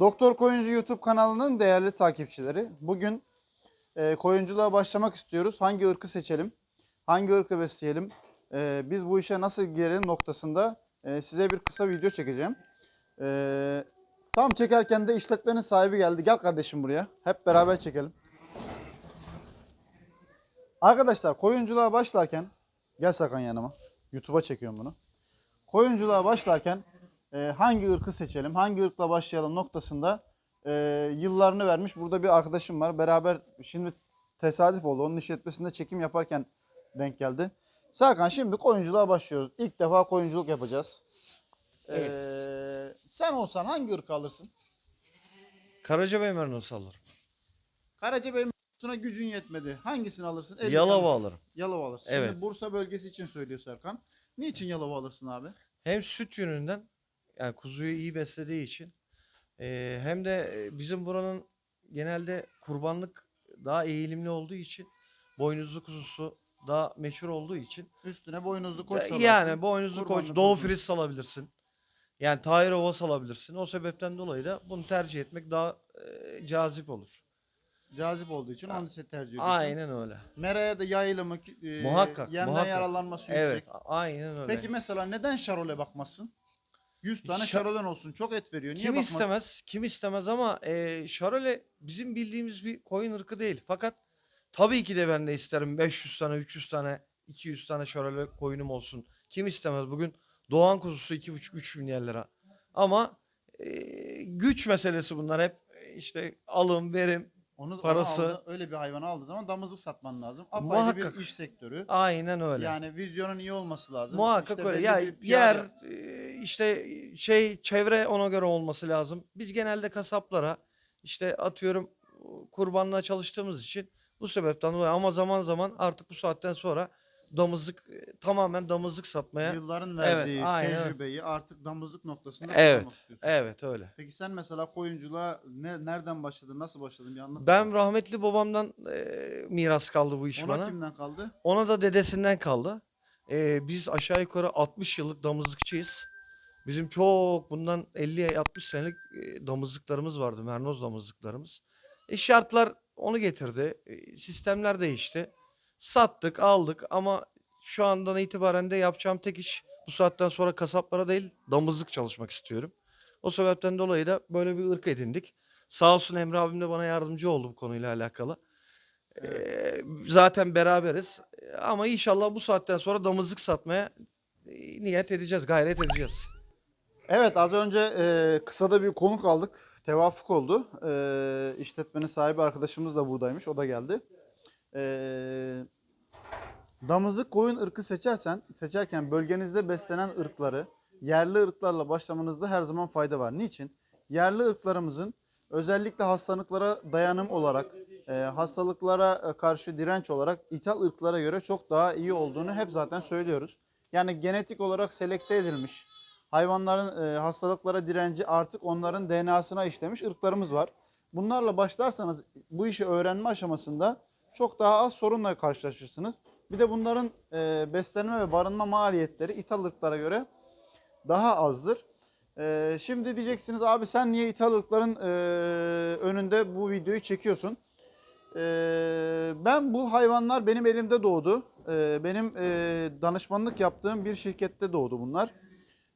Doktor Koyuncu YouTube kanalının değerli takipçileri. Bugün e, koyunculuğa başlamak istiyoruz. Hangi ırkı seçelim? Hangi ırkı besleyelim? E, biz bu işe nasıl girelim noktasında e, size bir kısa video çekeceğim. E, tam çekerken de işletmenin sahibi geldi. Gel kardeşim buraya. Hep beraber çekelim. Arkadaşlar koyunculuğa başlarken gel Sakan yanıma. YouTube'a çekiyorum bunu. Koyunculuğa başlarken e, hangi ırkı seçelim, hangi ırkla başlayalım noktasında e, yıllarını vermiş. Burada bir arkadaşım var. Beraber şimdi tesadüf oldu. Onun işletmesinde çekim yaparken denk geldi. Serkan şimdi koyunculuğa başlıyoruz. İlk defa koyunculuk yapacağız. E, sen olsan hangi ırkı alırsın? Karacabey merinosu alırım. Karacabey Mersin'e gücün yetmedi. Hangisini alırsın? Elli Yalova alırım. Yalova alırsın. Evet. Şimdi Bursa bölgesi için söylüyor Serkan. Niçin Yalova alırsın abi? Hem süt yönünden yani kuzuyu iyi beslediği için e, hem de bizim buranın genelde kurbanlık daha eğilimli olduğu için boynuzlu kuzusu daha meşhur olduğu için Üstüne boynuzlu koç salarsın. yani boynuzlu koç, doğu friz salabilirsin. Yani Tahir Ova salabilirsin. O sebepten dolayı da bunu tercih etmek daha e, cazip olur. Cazip olduğu için onu tercih ediyorsun. Aynen öyle. Meraya da yayılımı, e, Muhakkak, yemden muhakkak. yararlanması Evet, yüksek. a- aynen öyle. Peki mesela neden şarole bakmazsın? 100 tane Şa- şarolen olsun. Çok et veriyor. Niye Kim bakmazsın? istemez? Kim istemez ama e, şarole bizim bildiğimiz bir koyun ırkı değil. Fakat tabii ki de ben de isterim 500 tane, 300 tane, 200 tane şarole koyunum olsun. Kim istemez? Bugün doğan kuzusu 2,5-3 bin lira. Ama e, güç meselesi bunlar hep e, işte alım, verim. Onu, Parası. onu aldı, öyle bir hayvanı aldığı zaman damızlık satman lazım. Apayrı Muhakkak. bir iş sektörü. Aynen öyle. Yani vizyonun iyi olması lazım. Muhakkak İşte öyle. Ya bir PR yer e, işte şey çevre ona göre olması lazım. Biz genelde kasaplara işte atıyorum kurbanlığa çalıştığımız için bu sebepten dolayı ama zaman zaman artık bu saatten sonra damızlık e, tamamen damızlık satmaya. Yılların Evet, verdiği aynen. tecrübeyi artık damızlık noktasında Evet, kullanmak istiyorsun. Evet öyle. Peki sen mesela koyunculuğa ne, nereden başladın, nasıl başladın bir anlat. Ben rahmetli babamdan e, miras kaldı bu iş Ona bana. kimden kaldı? Ona da dedesinden kaldı. Ee, biz aşağı yukarı 60 yıllık damızlıkçıyız. Bizim çok bundan 50-60 senelik e, damızlıklarımız vardı. Mernoz damızlıklarımız. E, şartlar onu getirdi. E, sistemler değişti. Sattık, aldık ama şu andan itibaren de yapacağım tek iş bu saatten sonra kasaplara değil damızlık çalışmak istiyorum. O sebepten dolayı da böyle bir ırk edindik. Sağ olsun Emre abim de bana yardımcı oldu bu konuyla alakalı. Ee, zaten beraberiz. Ama inşallah bu saatten sonra damızlık satmaya e, niyet edeceğiz, gayret edeceğiz. Evet az önce e, kısa da bir konuk aldık. Tevafuk oldu. E, işletmenin sahibi arkadaşımız da buradaymış. O da geldi. E, damızlık koyun ırkı seçersen, seçerken bölgenizde beslenen ırkları yerli ırklarla başlamanızda her zaman fayda var. Niçin? Yerli ırklarımızın özellikle hastalıklara dayanım olarak, e, hastalıklara e, karşı direnç olarak ithal ırklara göre çok daha iyi olduğunu hep zaten söylüyoruz. Yani genetik olarak selekte edilmiş, hayvanların e, hastalıklara direnci artık onların DNA'sına işlemiş ırklarımız var. Bunlarla başlarsanız bu işi öğrenme aşamasında çok daha az sorunla karşılaşırsınız. Bir de bunların e, beslenme ve barınma maliyetleri ithal göre daha azdır. E, şimdi diyeceksiniz abi sen niye ithal e, önünde bu videoyu çekiyorsun? E, ben bu hayvanlar benim elimde doğdu. E, benim e, danışmanlık yaptığım bir şirkette doğdu bunlar.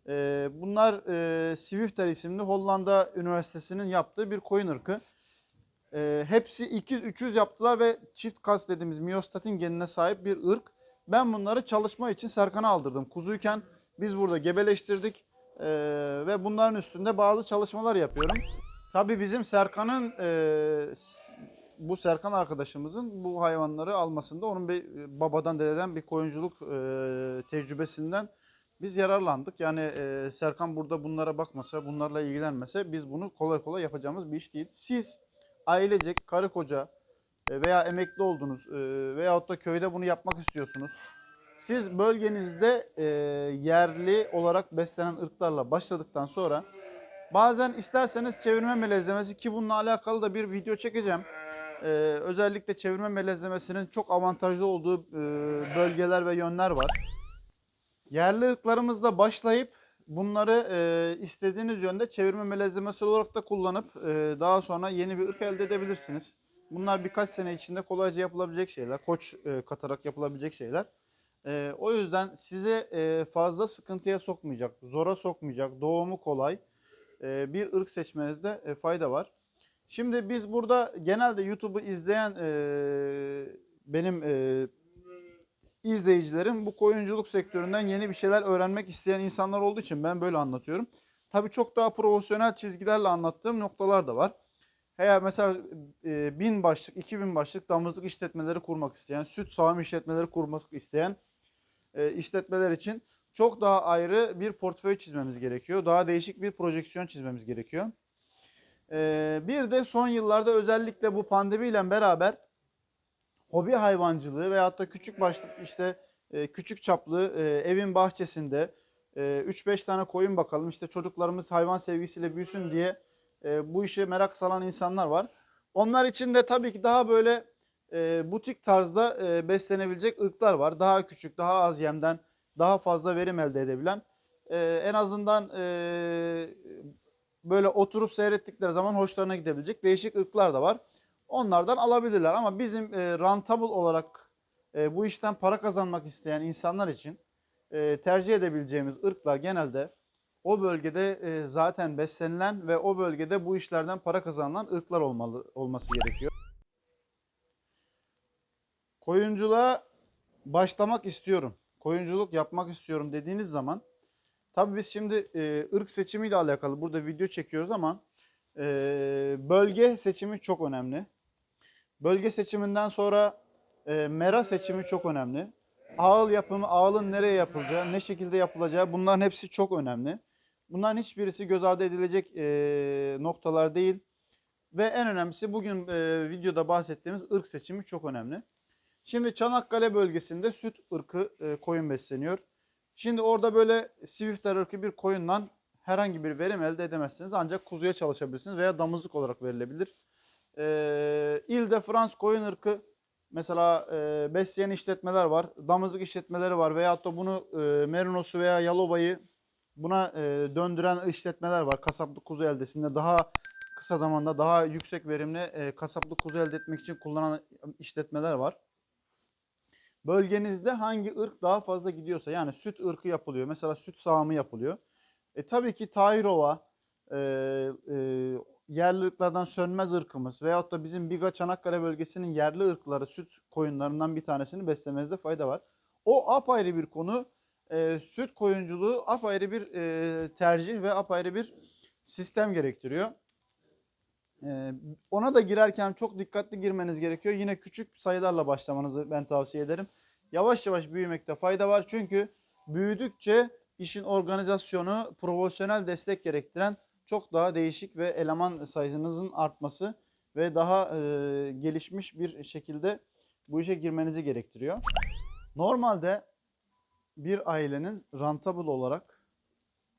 Ee, bunlar e, Swifter isimli Hollanda Üniversitesi'nin yaptığı bir koyun ırkı. Ee, hepsi ikiz 300 yaptılar ve çift kas dediğimiz miyostatin genine sahip bir ırk. Ben bunları çalışma için Serkan'a aldırdım. Kuzuyken biz burada gebeleştirdik ee, ve bunların üstünde bazı çalışmalar yapıyorum. Tabii bizim Serkan'ın e, bu Serkan arkadaşımızın bu hayvanları almasında onun bir e, babadan dededen bir koyunculuk e, tecrübesinden biz yararlandık. Yani e, Serkan burada bunlara bakmasa, bunlarla ilgilenmese biz bunu kolay kolay yapacağımız bir iş değil. Siz ailecek, karı koca e, veya emekli oldunuz e, veyahut da köyde bunu yapmak istiyorsunuz. Siz bölgenizde e, yerli olarak beslenen ırklarla başladıktan sonra bazen isterseniz çevirme melezlemesi ki bununla alakalı da bir video çekeceğim. Özellikle çevirme melezlemesinin çok avantajlı olduğu bölgeler ve yönler var. Yerli ırklarımızla başlayıp bunları e, istediğiniz yönde çevirme melezlemesi olarak da kullanıp e, daha sonra yeni bir ırk elde edebilirsiniz. Bunlar birkaç sene içinde kolayca yapılabilecek şeyler. Koç e, katarak yapılabilecek şeyler. E, o yüzden size e, fazla sıkıntıya sokmayacak, zora sokmayacak, doğumu kolay e, bir ırk seçmenizde e, fayda var. Şimdi biz burada genelde YouTube'u izleyen e, benim e, izleyicilerim bu koyunculuk sektöründen yeni bir şeyler öğrenmek isteyen insanlar olduğu için ben böyle anlatıyorum. Tabii çok daha profesyonel çizgilerle anlattığım noktalar da var. Eğer mesela e, bin başlık, iki bin başlık damızlık işletmeleri kurmak isteyen, süt sağım işletmeleri kurmak isteyen e, işletmeler için çok daha ayrı bir portföy çizmemiz gerekiyor. Daha değişik bir projeksiyon çizmemiz gerekiyor. E, bir de son yıllarda özellikle bu pandemiyle beraber hobi hayvancılığı veyahut da küçük başlık işte e, küçük çaplı e, evin bahçesinde e, 3-5 tane koyun bakalım işte çocuklarımız hayvan sevgisiyle büyüsün diye e, bu işe merak salan insanlar var. Onlar için de tabii ki daha böyle e, butik tarzda e, beslenebilecek ırklar var. Daha küçük, daha az yemden daha fazla verim elde edebilen. E, en azından e, böyle oturup seyrettikleri zaman hoşlarına gidebilecek değişik ırklar da var. Onlardan alabilirler ama bizim e, rentable olarak e, bu işten para kazanmak isteyen insanlar için e, tercih edebileceğimiz ırklar genelde o bölgede e, zaten beslenilen ve o bölgede bu işlerden para kazanılan ırklar olmalı olması gerekiyor. Koyunculuğa başlamak istiyorum. Koyunculuk yapmak istiyorum dediğiniz zaman tabii biz şimdi e, ırk seçimiyle alakalı burada video çekiyoruz ama e, bölge seçimi çok önemli. Bölge seçiminden sonra e, mera seçimi çok önemli. Ağıl yapımı, ağılın nereye yapılacağı, ne şekilde yapılacağı bunların hepsi çok önemli. Bunların hiçbirisi göz ardı edilecek e, noktalar değil. Ve en önemlisi bugün e, videoda bahsettiğimiz ırk seçimi çok önemli. Şimdi Çanakkale bölgesinde süt ırkı e, koyun besleniyor. Şimdi orada böyle Swifter ırkı bir koyundan herhangi bir verim elde edemezsiniz. Ancak kuzuya çalışabilirsiniz veya damızlık olarak verilebilir. E, İl Frans koyun ırkı mesela e, besleyen işletmeler var. Damızlık işletmeleri var veyahut da bunu e, Merinos'u veya Yalova'yı buna e, döndüren işletmeler var. Kasaplık kuzu eldesinde daha kısa zamanda daha yüksek verimli e, kasaplık kuzu elde etmek için kullanan işletmeler var. Bölgenizde hangi ırk daha fazla gidiyorsa yani süt ırkı yapılıyor. Mesela süt sağımı yapılıyor. E, tabii ki Tahirova, e, e, yerli ırklardan sönmez ırkımız veyahut da bizim Biga Çanakkale bölgesinin yerli ırkları süt koyunlarından bir tanesini beslemenizde fayda var. O apayrı bir konu. E, süt koyunculuğu apayrı bir e, tercih ve apayrı bir sistem gerektiriyor. E, ona da girerken çok dikkatli girmeniz gerekiyor. Yine küçük sayılarla başlamanızı ben tavsiye ederim. Yavaş yavaş büyümekte fayda var. Çünkü büyüdükçe işin organizasyonu profesyonel destek gerektiren çok daha değişik ve eleman sayınızın artması ve daha e, gelişmiş bir şekilde bu işe girmenizi gerektiriyor. Normalde bir ailenin rentable olarak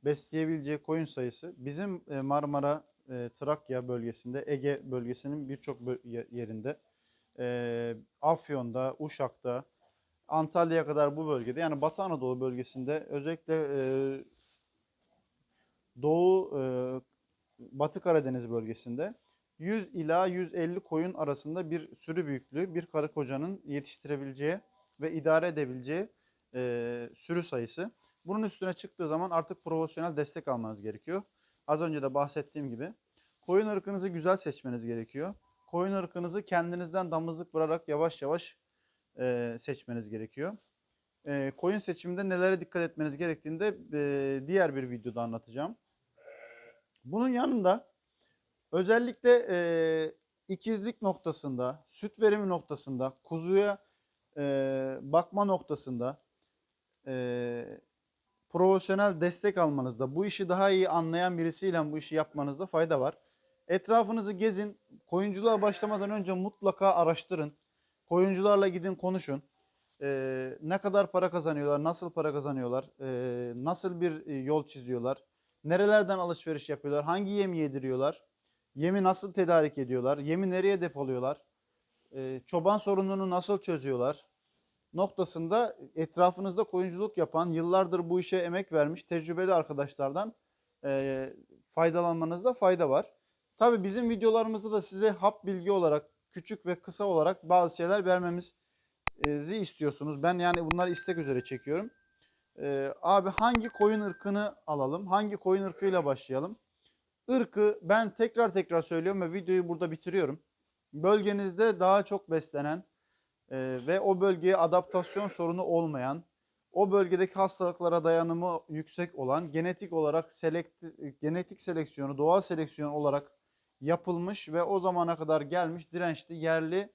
besleyebileceği koyun sayısı bizim e, Marmara, e, Trakya bölgesinde, Ege bölgesinin birçok yerinde, e, Afyon'da, Uşak'ta, Antalya'ya kadar bu bölgede yani Batı Anadolu bölgesinde özellikle e, Doğu, e, Batı Karadeniz bölgesinde 100 ila 150 koyun arasında bir sürü büyüklüğü bir karı kocanın yetiştirebileceği ve idare edebileceği e, sürü sayısı. Bunun üstüne çıktığı zaman artık profesyonel destek almanız gerekiyor. Az önce de bahsettiğim gibi koyun ırkınızı güzel seçmeniz gerekiyor. Koyun ırkınızı kendinizden damızlık vurarak yavaş yavaş e, seçmeniz gerekiyor. E, koyun seçiminde nelere dikkat etmeniz gerektiğini de e, diğer bir videoda anlatacağım. Bunun yanında özellikle e, ikizlik noktasında, süt verimi noktasında, kuzuya e, bakma noktasında e, profesyonel destek almanızda, bu işi daha iyi anlayan birisiyle bu işi yapmanızda fayda var. Etrafınızı gezin, koyunculuğa başlamadan önce mutlaka araştırın. Koyuncularla gidin konuşun. Ee, ne kadar para kazanıyorlar, nasıl para kazanıyorlar, ee, nasıl bir e, yol çiziyorlar, nerelerden alışveriş yapıyorlar, hangi yemi yediriyorlar, yemi nasıl tedarik ediyorlar, yemi nereye depoluyorlar, ee, çoban sorununu nasıl çözüyorlar, noktasında etrafınızda koyunculuk yapan, yıllardır bu işe emek vermiş tecrübeli arkadaşlardan e, faydalanmanızda fayda var. Tabii bizim videolarımızda da size hap bilgi olarak küçük ve kısa olarak bazı şeyler vermemizi istiyorsunuz. Ben yani bunları istek üzere çekiyorum. Ee, abi hangi koyun ırkını alalım? Hangi koyun ırkıyla başlayalım? Irkı ben tekrar tekrar söylüyorum ve videoyu burada bitiriyorum. Bölgenizde daha çok beslenen e, ve o bölgeye adaptasyon sorunu olmayan, o bölgedeki hastalıklara dayanımı yüksek olan, genetik olarak selekt, genetik seleksiyonu, doğal seleksiyon olarak yapılmış ve o zamana kadar gelmiş dirençli yerli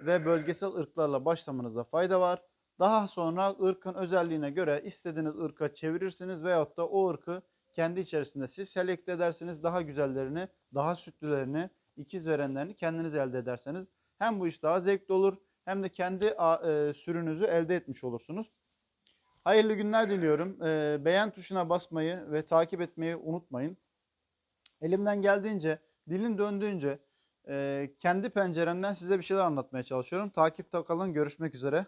ve bölgesel ırklarla başlamanızda fayda var. Daha sonra ırkın özelliğine göre istediğiniz ırka çevirirsiniz veyahut da o ırkı kendi içerisinde siz selekt edersiniz. Daha güzellerini, daha sütlülerini, ikiz verenlerini kendiniz elde ederseniz hem bu iş daha zevkli olur hem de kendi e, sürünüzü elde etmiş olursunuz. Hayırlı günler diliyorum. E, beğen tuşuna basmayı ve takip etmeyi unutmayın. Elimden geldiğince, dilin döndüğünce e, kendi penceremden size bir şeyler anlatmaya çalışıyorum. Takipte kalın. Görüşmek üzere.